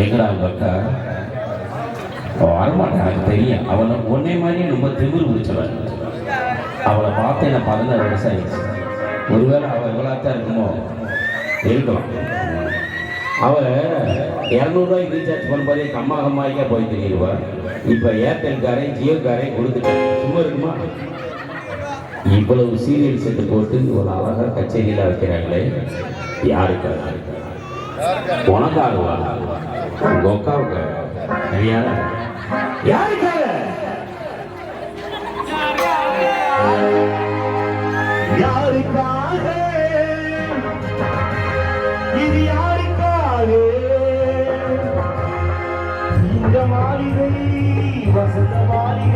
எங்கடா அவங்க அக்கா வரமாட்டான் எனக்கு தெரியும். அவனை ஒன்னே மாதிரியே ரொம்ப திமிர் பிடிச்சவன். அவளை பார்த்து என்ன பதினாறு வருஷம் ஆயிடுச்சு. ஒருவேளை அவள் எவ்வளோத்தான் இருக்குமோ? இருக்கலாம். அவள் இரநூறுவாய்க்கு ரீசார்ஜ் பண்ணும்போது கம்மா கம்மாய்க்கா போய் தெரியுவா இப்போ ஏர்டெல்காரன் ஜியோக்காரன் கொடுத்துட்டேன் சும்மா இருக்குமா? இவ்வளவு சீரியல் செட்டு போட்டு ஒரு அழகாக கச்சேரியில் வைக்கிறாங்களே. யாருக்காக? உனக்காகவா? உங்க அக்காவுக்கு யாரா யாருக்காக? யாருக்காக? இது யாருக்காக? இந்த மாளிகை வசந்த மாளிகை.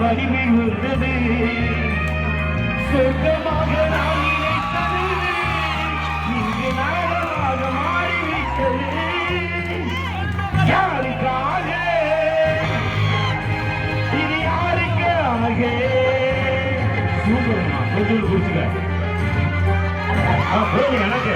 என்று அறிவில் சொர்க்கமாக நான் நினைத்தது. இங்கு நரகமாக மாறிவிட்டது. யாருக்காக? இது யாருக்காக கொஞ்சம் குடிச்சுக்க போதும் எனக்கு.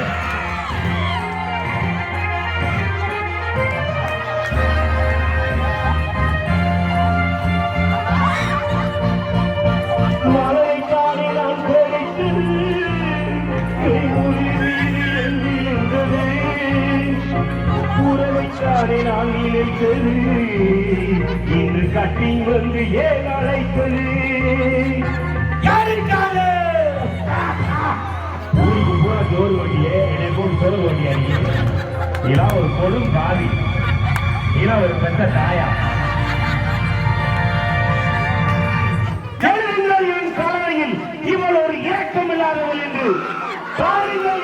உறவைச்சாரை நான் நினைத்தது இன்று கட்டி வந்து ஏன் அழைத்தது? யாருக்காக? ஊருக்கு போன ஜோறு வண்டியே என்னை போட்டு சொல்ல வண்டியா நீ ஒரு கொடும் பாவி. இதெல்லாம் ஒரு பெத்த தாயா. என் இவள் ஒரு இரக்கமில்லாதவள் என்று. பாருங்கள்